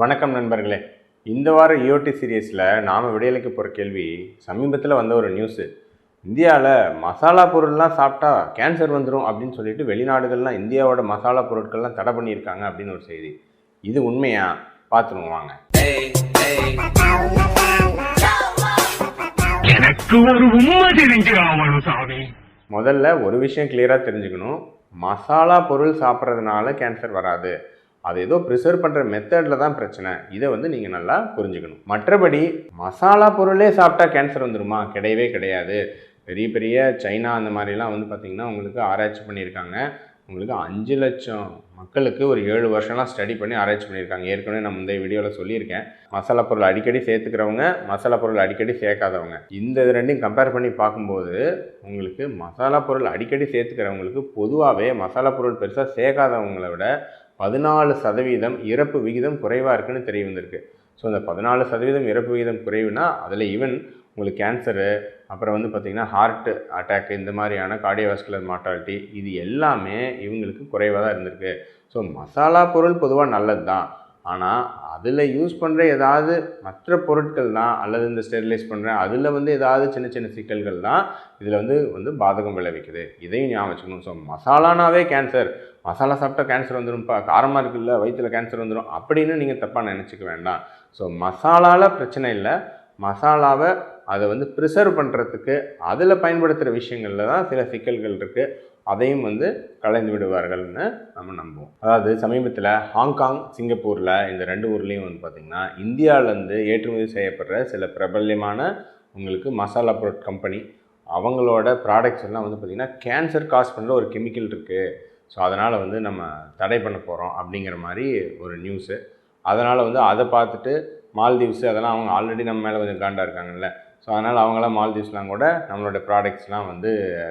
வணக்கம் நண்பர்களே. இந்த வார E ஈஓடி சீரியஸில் நாம் விடையளிக்க போகிற கேள்வி சமீபத்தில் வந்த ஒரு நியூஸு இந்தியாவில் மசாலா பொருள்லாம் சாப்பிட்டா கேன்சர் வந்துடும் அப்படின்னு சொல்லிட்டு வெளிநாடுகள்லாம் இந்தியாவோட மசாலா பொருட்கள்லாம் தடை பண்ணியிருக்காங்க அப்படின்னு ஒரு செய்தி. இது உண்மையா? பார்த்துருவோம் வாங்க. எனக்கு ஒரு உண்மை தெரிஞ்சு முதல்ல ஒரு விஷயம் கிளியராக தெரிஞ்சுக்கணும். மசாலா பொருள் சாப்பிட்றதுனால கேன்சர் வராது. அது ஏதோ ப்ரிசர்வ் பண்ணுற மெத்தடில் தான் பிரச்சனை. இதை வந்து நீங்கள் நல்லா புரிஞ்சுக்கணும். மற்றபடி மசாலா பொருளே சாப்பிட்டா கேன்சர் வந்துருமா? கிடையவே கிடையாது. பெரிய பெரிய சைனா அந்த மாதிரிலாம் வந்து பார்த்திங்கன்னா உங்களுக்கு ஆராய்ச்சி பண்ணியிருக்காங்க. உங்களுக்கு அஞ்சு லட்சம் மக்களுக்கு ஒரு ஏழு வருஷம்லாம் ஸ்டடி பண்ணி ஆராய்ச்சி பண்ணியிருக்காங்க. ஏற்கனவே நான் முந்தைய வீடியோவில் சொல்லியிருக்கேன். மசாலா பொருள் அடிக்கடி சேர்த்துக்கிறவங்க மசாலா பொருள் அடிக்கடி சேர்க்காதவங்க. இந்த இது ரெண்டையும் கம்பேர் பண்ணி பார்க்கும்போது உங்களுக்கு மசாலா பொருள் அடிக்கடி சேர்த்துக்கிறவங்களுக்கு பொதுவாகவே மசாலா பொருள் பெருசாக சேர்க்காதவங்களை விட பதினாலு சதவீதம் இறப்பு விகிதம் குறைவாக இருக்குன்னு தெரிய வந்திருக்கு. ஸோ அந்த பதினாலு சதவீதம் இறப்பு விகிதம் குறைவுனா அதில் ஈவன் உங்களுக்கு கேன்சரு அப்புறம் வந்து பார்த்திங்கன்னா ஹார்ட் அட்டாக் இந்த மாதிரியான கார்டியோவாஸ்குலர் மார்ட்டாலிட்டி இது எல்லாமே இவங்களுக்கு குறைவாக தான் இருந்திருக்கு. ஸோ மசாலா பொருள் பொதுவாக நல்லது தான் ஆனால் அதில் யூஸ் பண்ணுற ஏதாவது மற்ற பொருட்கள் தான் அல்லது இந்த ஸ்டெரிலைஸ் பண்ணுற அதில் வந்து ஏதாவது சின்ன சின்ன சிக்கல்கள் தான் இதில் வந்து வந்து பாதகம் விளைவிக்குது. இதையும் ஞாபகம் வச்சுக்கணும். ஸோ மசாலானாவே கேன்சர் மசாலா சாப்பிட்டா கேன்சர் வந்துடும்ப்பா காரமாக இருக்குல்ல வயிற்றில் கேன்சர் வந்துடும் அப்படின்னு நீங்கள் தப்பாக நினச்சிக்க வேண்டாம். ஸோ மசாலாவில் பிரச்சனை இல்லை. மசாலாவை அதை வந்து ப்ரிசர்வ் பண்ணுறதுக்கு அதில் பயன்படுத்துகிற விஷயங்களில் தான் சில சிக்கல்கள் இருக்குது அதையும் வந்து கலைந்து விடுவார்கள்னு நம்ம நம்புவோம். அதாவது சமீபத்தில் ஹாங்காங் சிங்கப்பூரில் இந்த ரெண்டு ஊர்லேயும் வந்து பார்த்திங்கன்னா இந்தியாவிலேருந்து ஏற்றுமதி செய்யப்படுற சில பிரபல்யமான உங்களுக்கு மசாலா பொருட் கம்பெனி அவங்களோட ப்ராடக்ட்ஸ் எல்லாம் வந்து பார்த்திங்கன்னா கேன்சர் காஸ் பண்ணுற ஒரு கெமிக்கல் இருக்குது ஸோ அதனால் வந்து நம்ம தடை பண்ண போகிறோம் அப்படிங்கிற மாதிரி ஒரு நியூஸு அதனால் வந்து அதை பார்த்துட்டு மால்தீவ்ஸு அதெல்லாம் அவங்க ஆல்ரெடி நம்ம மேலே கொஞ்சம் காண்டாக இருக்காங்கல்ல. ஸோ அதனால் அவங்களாம் மால்தீவ்ஸ்லாம் கூட நம்மளோட ப்ராடக்ட்ஸ்லாம் வந்து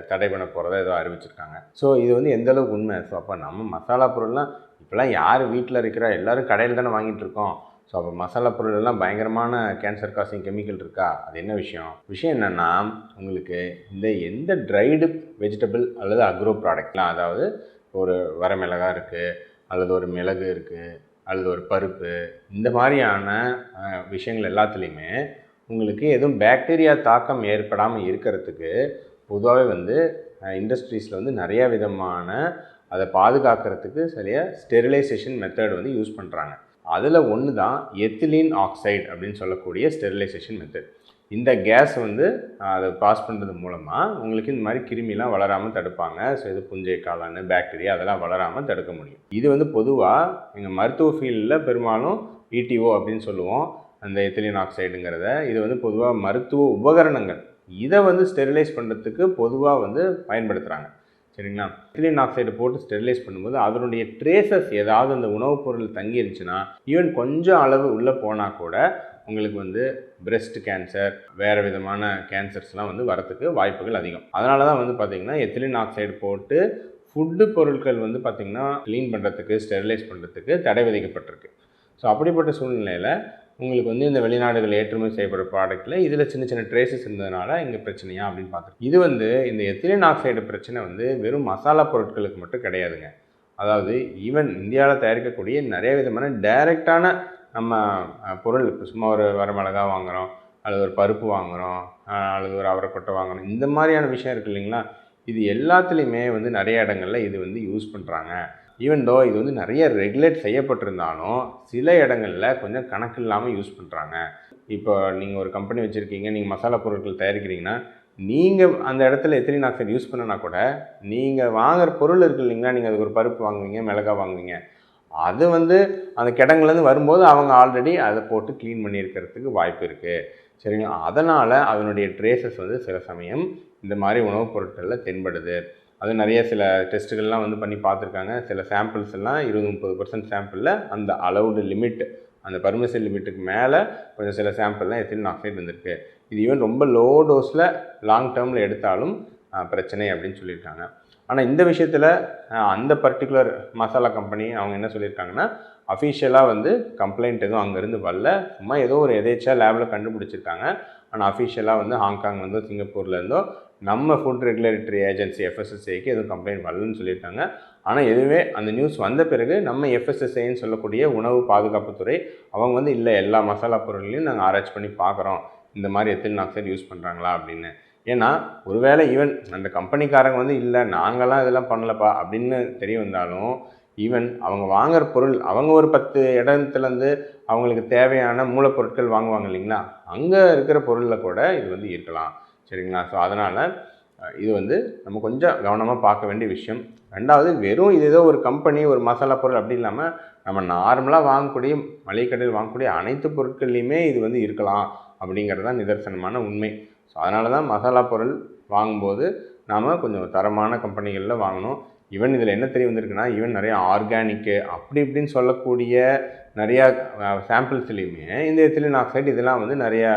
தடை பண்ண போகிறதா ஏதோ அறிவிச்சிருக்காங்க. ஸோ இது வந்து எந்தளவுக்கு உண்மை? ஸோ அப்போ நம்ம மசாலா பொருள்லாம் இப்போலாம் யார் வீட்டில் இருக்கிறா எல்லோரும் கடையில் தானே வாங்கிட்டு இருக்கோம். ஸோ அப்போ மசாலா பொருள் எல்லாம் பயங்கரமான கேன்சர் காசிங் கெமிக்கல் இருக்கா? அது என்ன விஷயம்? விஷயம் என்னென்னா உங்களுக்கு இந்த எந்த ட்ரைடு வெஜிடபிள் அல்லது அக்ரோ ப்ராடக்ட்லாம் அதாவது ஒரு வரமிளகா இருக்குது அல்லது ஒரு மிளகு இருக்குது அல்லது ஒரு பருப்பு இந்த மாதிரியான விஷயங்கள் எல்லாத்துலேயுமே உங்களுக்கு எதுவும் பேக்டீரியா தாக்கம் ஏற்படாமல் இருக்கிறதுக்கு பொதுவாகவே வந்து இண்டஸ்ட்ரீஸில் வந்து நிறைய விதமான அதை பாதுகாக்கிறதுக்கு சரியாக ஸ்டெரிலைசேஷன் மெத்தட் வந்து யூஸ் பண்ணுறாங்க அதில் ஒன்று தான் எத்திலீன் ஆக்சைடு அப்படின்னு சொல்லக்கூடிய ஸ்டெரிலைசேஷன் மெத்தட் இந்த கேஸ் வந்து அதை பாஸ் பண்ணுறது மூலமாக உங்களுக்கு இந்த மாதிரி கிருமிலாம் வளராமல் தடுப்பாங்க. ஸோ இது புஞ்சை காளான் பேக்டீரியா அதெல்லாம் வளராமல் தடுக்க முடியும். இது வந்து பொதுவாக எங்கள் மருத்துவ ஃபீல்டில் பெரும்பாலும் இடிஓ அப்படின்னு சொல்லுவோம். அந்த எத்திலின் ஆக்சைடுங்கிறத இது வந்து பொதுவாக மருத்துவ உபகரணங்கள். இதை வந்து ஸ்டெரிலைஸ் பண்ணுறதுக்கு பொதுவாக வந்து பயன்படுத்துகிறாங்க சரிங்களா? எத்திலின் ஆக்சைடு போட்டு ஸ்டெரிலைஸ் பண்ணும்போது அதனுடைய ட்ரேசஸ் ஏதாவது அந்த உணவுப் பொருள் தங்கி இருந்துச்சுன்னா ஈவன் கொஞ்சம் அளவு உள்ளே போனால் கூட உங்களுக்கு வந்து பிரெஸ்ட் கேன்சர் வேறு விதமான கேன்சர்ஸ்லாம் வந்து வரத்துக்கு வாய்ப்புகள் அதிகம். அதனால தான் வந்து பார்த்திங்கன்னா எத்திலின் ஆக்சைடு போட்டு ஃபுட்டு பொருட்கள் வந்து பார்த்திங்கன்னா க்ளீன் பண்ணுறதுக்கு ஸ்டெரிலைஸ் பண்ணுறதுக்கு தடை விதிக்கப்பட்டிருக்கு. ஸோ அப்படிப்பட்ட சூழ்நிலையில் உங்களுக்கு வந்து இந்த வெளிநாடுகள் ஏற்றுமதி செய்யப்படுற ப்ராடக்ட்டில் இதில் சின்ன சின்ன ட்ரேசஸ் இருந்ததுனால இங்கே பிரச்சனையா அப்படின்னு பார்த்துருக்கோம் இது வந்து இந்த எத்திலின் ஆக்சைடு பிரச்சனை வந்து வெறும் மசாலா பொருட்களுக்கு மட்டும் கிடையாதுங்க. அதாவது ஈவன் இந்தியாவில் தயாரிக்கக்கூடிய நிறைய விதமான டைரெக்டான நம்ம பொருள் இப்போ சும்மா ஒரு வரமிளகா வாங்குகிறோம் அல்லது ஒரு பருப்பு வாங்குகிறோம் அல்லது ஒரு அவரைக்கொட்டை வாங்குகிறோம் இந்த மாதிரியான விஷயம் இருக்கு இல்லைங்களா? இது எல்லாத்துலேயுமே வந்து நிறைய இடங்கள்ல இது வந்து யூஸ் பண்ணுறாங்க ஈவன் தோ இது வந்து நிறைய ரெகுலேட் செய்யப்பட்டிருந்தாலும் சில இடங்களில் கொஞ்சம் கணக்கு இல்லாமல் யூஸ் பண்ணுறாங்க இப்போ நீங்கள் ஒரு கம்பெனி வச்சுருக்கீங்க நீங்கள் மசாலா பொருட்கள் தயாரிக்கிறீங்கன்னா நீங்கள் அந்த இடத்துல எத்தனை ஆக்சைடு யூஸ் பண்ணனா கூட நீங்கள் வாங்குற பொருள் இருக்கு இல்லைங்களா நீங்கள் அதுக்கு ஒரு பருப்பு வாங்குவீங்க மிளகா வாங்குவீங்க. அது வந்து அந்த கிடங்குலேருந்து வரும்போது அவங்க ஆல்ரெடி அதை போட்டு க்ளீன் பண்ணியிருக்கிறதுக்கு வாய்ப்பு இருக்குது சரிங்களா? அதனால் அதனுடைய ட்ரேசஸ் வந்து சில சமயம் இந்த மாதிரி உணவுப் பொருட்களில் தென்படுது. அது நிறைய சில டெஸ்ட்டுகள்லாம் வந்து பண்ணி பார்த்துருக்காங்க. சில சாம்பிள்ஸ் எல்லாம் இருபது முப்பது பர்சன்ட் சாம்பிளில் அந்த அலவுடு லிமிட் அந்த பர்மிஷன் லிமிட்டுக்கு மேலே கொஞ்சம் சில சாம்பிள்லாம் எத்திலின் ஆக்சைடு வந்திருக்கு. இது ஈவன் ரொம்ப லோ டோஸில் லாங் டேர்மில் எடுத்தாலும் பிரச்சனை அப்படின்னு சொல்லியிருக்காங்க. ஆனால் இந்த விஷயத்தில் அந்த பர்டிகுலர் மசாலா கம்பெனி அவங்க என்ன சொல்லியிருக்காங்கன்னா அஃபிஷியலாக வந்து கம்ப்ளைண்ட் எதுவும் அங்கேருந்து வரல. சும்மா ஏதோ ஒரு எதேச்சா லேபில் கண்டுபிடிச்சிருக்காங்க. ஆனால் அஃபிஷியலாக வந்து ஹாங்காங் வந்து சிங்கப்பூர்லேருந்தோ நம்ம ஃபுட் ரெகுலேட்டரி ஏஜென்சி எஃப்எஸ்எஸ்ஐக்கு எதுவும் கம்ப்ளைண்ட் வரலன்னு சொல்லியிருக்காங்க. ஆனால் எதுவே அந்த நியூஸ் வந்த பிறகு நம்ம எஃப்எஸ்எஸ்ஐன்னு சொல்லக்கூடிய உணவு பாதுகாப்புத்துறை அவங்க வந்து இல்லை எல்லா மசாலா பொருள்லையும் நாங்கள் ஆராய்ச்சி பண்ணி பார்க்குறோம். இந்த மாதிரி எத்தில் ஆக்சைடு யூஸ் பண்ணுறாங்களா அப்படின்னு. ஏன்னா ஒருவேளை ஈவன் அந்த கம்பெனிக்காரங்க வந்து இல்லை நாங்களாம் இதெல்லாம் பண்ணலப்பா அப்படின்னு தெரிய வந்தாலும் ஈவன் அவங்க வாங்குற பொருள் அவங்க ஒரு பத்து இடத்துலேருந்து அவங்களுக்கு தேவையான மூலப்பொருட்கள் வாங்குவாங்க இல்லைங்களா? அங்கே இருக்கிற பொருளில் கூட இது வந்து இருக்கலாம். சரிங்களா? ஸோ அதனால் இது வந்து நம்ம கொஞ்சம் கவனமாக பார்க்க வேண்டிய விஷயம். ரெண்டாவது வெறும் இது ஏதோ ஒரு கம்பெனி ஒரு மசாலா பொருள் அப்படி இல்லாமல் நம்ம நார்மலாக வாங்கக்கூடிய மளிகை கடையில் வாங்கக்கூடிய அனைத்து பொருட்கள்லையுமே இது வந்து இருக்கலாம் அப்படிங்கிறது தான் நிதர்சனமான உண்மை. ஸோ அதனால தான் மசாலா பொருள் வாங்கும்போது நாம் கொஞ்சம் தரமான கம்பெனிகளில் வாங்கணும். ஈவன் இதில் என்ன தெரிய வந்திருக்குன்னா ஈவன் நிறைய ஆர்கானிக்கு அப்படி இப்படின்னு சொல்லக்கூடிய நிறையா சாம்பிள்ஸ்லேயுமே இந்த எத்திலின் ஆக்சைடு இதெல்லாம் வந்து நிறையா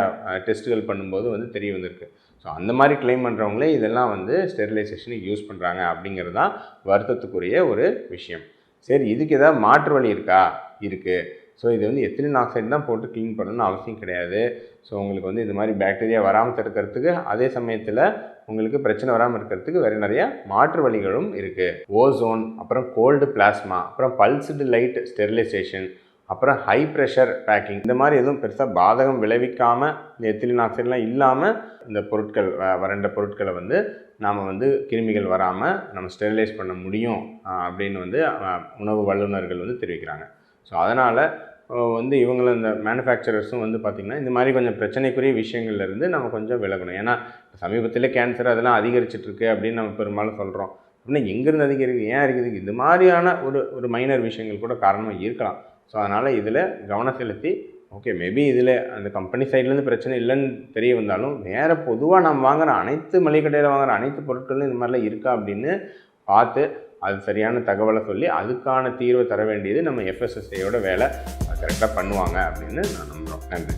டெஸ்ட்டுகள் பண்ணும்போது வந்து தெரிய வந்திருக்கு. ஸோ அந்த மாதிரி கிளைம் பண்ணுறவங்களே இதெல்லாம் வந்து ஸ்டெரிலைசேஷனுக்கு யூஸ் பண்ணுறாங்க அப்படிங்கிறது தான் வருத்தத்துக்குரிய ஒரு விஷயம். சரி இதுக்கு ஏதாவது மாற்று வழி இருக்கா? இருக்குது ஸோ இது வந்து எத்திலின் ஆக்சைடு தான் போட்டு க்ளீன் பண்ணணும்னு அவசியம் கிடையாது. ஸோ உங்களுக்கு வந்து இந்த மாதிரி பேக்டீரியா வராமல் தடுக்கிறதுக்கு அதே சமயத்தில் உங்களுக்கு பிரச்சனை வராமல் இருக்கிறதுக்கு வேறு நிறைய மாற்று வழிகளும் இருக்குது ஓசோன் அப்புறம் கோல்டு பிளாஸ்மா அப்புறம் பல்ஸ்டு லைட் ஸ்டெரிலைசேஷன் அப்புறம் ஹை ப்ரெஷர் பேக்கிங் இந்த மாதிரி எதுவும் பெருசாக பாதகம் விளைவிக்காமல் இந்த எத்திலின் ஆக்சைடெலாம் இல்லாமல் இந்த பொருட்கள் வ- வறண்ட பொருட்களை வந்து நாம் வந்து கிருமிகள் வராமல் நம்ம ஸ்டெரிலைஸ் பண்ண முடியும் அப்படின்னு வந்து உணவு வல்லுநர்கள் வந்து தெரிவிக்கிறாங்க. ஸோ அதனால் வந்து இவங்களும் இந்த மேனுஃபேக்சரர்ஸும் வந்து பார்த்திங்கன்னா இந்த மாதிரி கொஞ்சம் பிரச்சனைக்குரிய விஷயங்கள்லேருந்து நம்ம கொஞ்சம் விலகணும். ஏன்னா சமீபத்தில் கேன்சர் அதெல்லாம் அதிகரிச்சிட்ருக்கு அப்படின்னு நம்ம பெரும்பாலும் சொல்கிறோம் அப்படின்னா எங்கேருந்து அதிகரிக்குது? ஏன் இருக்குது? இந்த மாதிரியான ஒரு ஒரு மைனர் விஷயங்கள் கூட காரணமாக இருக்கலாம். ஸோ அதனால் இதில் கவனம் செலுத்தி ஓகே மேபி இதில் அந்த கம்பெனி சைட்லேருந்து பிரச்சனை இல்லைன்னு தெரிய வந்தாலும் வேறு பொதுவாக நம்ம வாங்குகிற அனைத்து மளிகை கடையில் வாங்குகிற அனைத்து பொருட்களும் இந்த மாதிரிலாம் இருக்கா அப்படின்னு பார்த்து அது சரியான தகவலை சொல்லி அதுக்கான தீர்வை தர வேண்டியது நம்ம எஃப்எஸ்எஸ்ஐயோட வேலை. கரெக்டாக பண்ணுவாங்க அப்படின்னு நான் நம்புகிறோம் நன்றி.